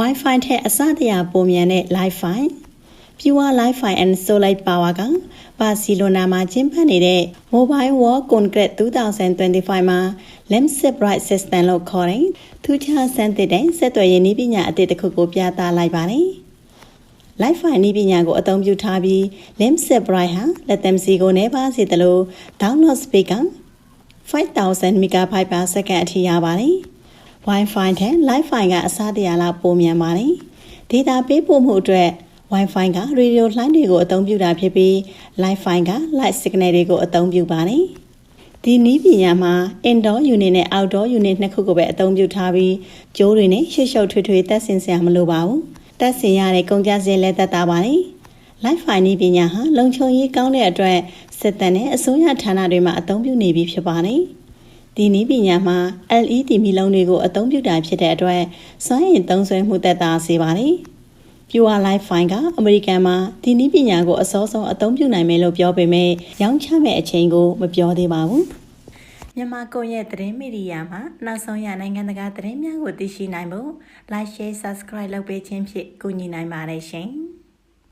Wi-Fi ထက်အစတရာပုံမြန်တဲ့ Li-Fi Pure Li-Fi and Solar Power ကဘာစီလိုနာမှာကျင်းပနေတဲ့ Mobile World Congress 2025မှာ Lemsip Bright System လို့ခေါ်တဲ့ထူးခြားစမ်းသစ်တဲ့စက်သွယ်ရေးနည်းပညာအသစ်တစ်ခုကိုပြသလိုက်ပါတယ်။ Li-Fi နည်းပညာကိုအသုံးပြုထားပြီး Lemsip Bright ဟာလက်သမ်စီကိုနှဲပါစေသလို download speed က5000 MB/s အထိရပါတယ်။ Wi-Fi ထက် Li-Fi ကအစားတရလောက်ပိုမြန်ပါတယ်။ data ပေးပို့မှုအတွက် Wi-Fi ကရေဒီယိုလှိုင်းတွေကိုအသုံးပြုတာဖြစ်ပြီး Li-Fi က light signal တွေကိုအသုံးပြုပါတယ်။ဒီနည်းပညာမှာ indoor unit နဲ့ outdoor unit နှစ်ခုကိုပဲအသုံးပြုထားပြီးကျိုးတွေနဲ့ရှုပ်ရှုပ်ထွေးထွေးတက်ဆင်စရာမလိုပါဘူး။တက်ဆင်ရတဲ့ကုန်ကြစည်လည်းသက်သာပါတယ်။ Li-Fi နည်းပညာဟာလုံခြုံရေးကောင်းတဲ့အတွက်စစ်တပ်နဲ့အစိုးရဌာနတွေမှာအသုံးပြုနေပြီဖြစ်ပါတယ်။ ဒီနည်းပညာမှာ LED မီးလုံးတွေကိုအသုံးပြုတာဖြစ်တဲ့အတွက်စွမ်းအင်သုံးစွဲမှုသက်သာစေပါတယ်။ Pure Li-Fi ကအမေရိကန်မှာဒီနည်းပညာကိုအစောဆုံးအသုံးပြုနိုင်မယ်လို့ပြောပေမဲ့ရောင်းချမဲ့အချိန်ကိုမပြောသေးပါဘူး။မြန်မာကွန်ရက်သတင်းမီဒီယာမှာနောက်ဆုံးရနိုင်ငံတကာသတင်းများကိုသိရှိနိုင်ဖို့ Like Share Subscribe လုပ်ပေးခြင်းဖြင့်ကူညီနိုင်ပါတယ်ရှင်။